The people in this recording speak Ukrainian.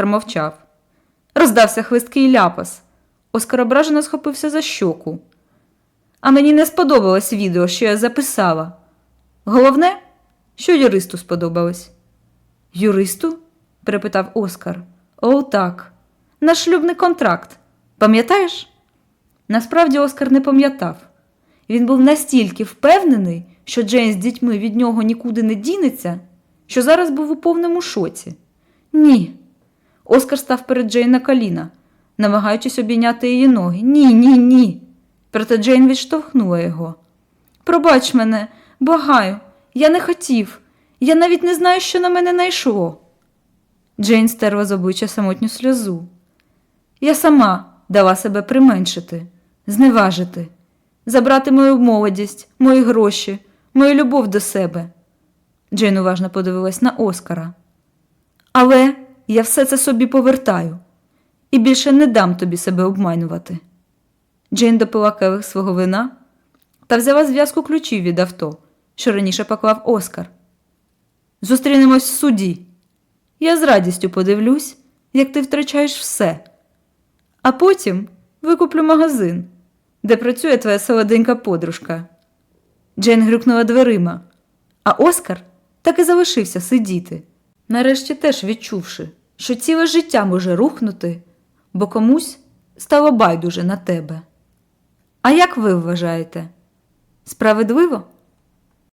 Оскар мовчав. Роздався хвисткий ляпас. Оскар ображено схопився за щоку. А мені не сподобалось відео, що я записала. Головне, що юристу сподобалось. Юристу? перепитав Оскар. О, так. Наш шлюбний контракт. Пам'ятаєш? Насправді Оскар не пам'ятав. Він був настільки впевнений, що Джейн з дітьми від нього нікуди не дінеться, що зараз був у повному шоці. Ні. Оскар став перед Джейн на коліна, намагаючись обійняти її ноги. Ні, ні, ні. Проте Джейн відштовхнула його. Пробач мене, благаю, я не хотів. Я навіть не знаю, що на мене найшло. Джейн стерла з обличчя самотню сльозу. Я сама дала себе применшити, зневажити, забрати мою молодість, мої гроші, мою любов до себе. Джейн уважно подивилась на Оскара. Але я все це собі повертаю і більше не дам тобі себе обманювати. Джейн допила келих свого вина та взяла зв'язку ключів від авто, що раніше поклав Оскар. Зустрінемось в суді. Я з радістю подивлюсь, як ти втрачаєш все. А потім викуплю магазин, де працює твоя солоденька подружка. Джейн грюкнула дверима, а Оскар так і залишився сидіти, нарешті теж відчувши, що ціле життя може рухнути, бо комусь стало байдуже на тебе. А як ви вважаєте? Справедливо?